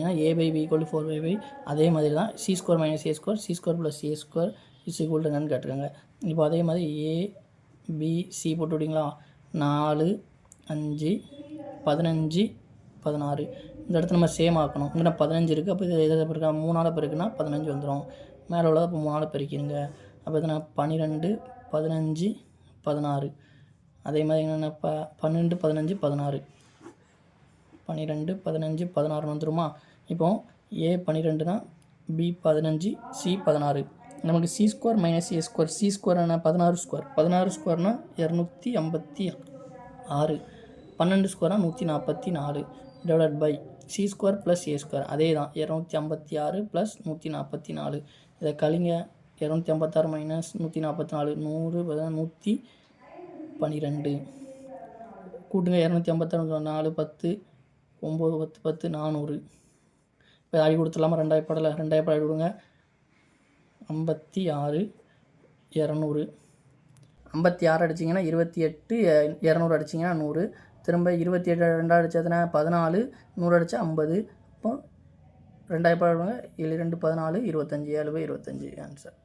பார்த்தீங்கன்னா A by B equal four by by அதே மாதிரி தான் C score minus A score C score plus A score is equal என்னன்னு கேட்டிருக்காங்க. இப்போ அதே மாதிரி ஏ பி சி போட்டு விட்டிங்களா? நாலு அஞ்சு பதினஞ்சு பதினாறு. இந்த இடத்துல நம்ம சேம் ஆக்கணும். இங்கே பதினஞ்சு இருக்குது அப்போ இது எதாவது இருக்கா மூணால் பெருக்குன்னா பதினஞ்சு வந்துடும் மேலே உள்ளதை இப்போ மூணால் பெருக்கிடுங்க அப்போ எத்தனை? பன்னிரெண்டு பதினஞ்சு பதினாறு. அதே மாதிரி என்னென்ன? ப பன்னெண்டு பதினஞ்சு பதினாறு. பன்னிரெண்டு பதினஞ்சு பதினாறு வந்துருமா? இப்போ ஏ பன்னிரெண்டுனா பி பதினஞ்சு சி பதினாறு. நமக்கு C square minus A square C square என்ன பதினாறு ஸ்கொயர் பதினாறு ஸ்கொயர்னால் இரநூத்தி ஐம்பத்தி ஆறு. பன்னெண்டு ஸ்கொயர்னா நூற்றி நாற்பத்தி நாலு. Divide by C square plus A square அதே தான். இரநூத்தி ஐம்பத்தி ஆறு ப்ளஸ் நூற்றி நாற்பத்தி நாலு. இதை கழிங்க. இரநூத்தி ஐம்பத்தாறு மைனஸ் நூற்றி நாற்பத்தி நாலு. நூறு நூற்றி பன்னிரெண்டு. கூட்டுங்க. இரநூத்தி ஐம்பத்தாறு நாலு பத்து. ஒம்பது பத்து பத்து நானூறு. இப்போ அடி கொடுத்துடலாமா? ரெண்டாயிரம் படலை. ரெண்டாயிரம் படம் கொடுங்க. ஐம்பத்தி ஆறு இரநூறு. ஐம்பத்தி ஆறு அடிச்சிங்கன்னா இருபத்தி எட்டு இரநூறு அடிச்சிங்கன்னா நூறு. திரும்ப இருபத்தி எட்டு ரெண்டாக அடித்ததுனா பதினாலு நூறு அடித்தா ஐம்பது. இப்போ ரெண்டாயிரம் படம் ஏழு ரெண்டு பதினாலு இருபத்தஞ்சி. ஏழு பை இருபத்தஞ்சி. ஆன்சர்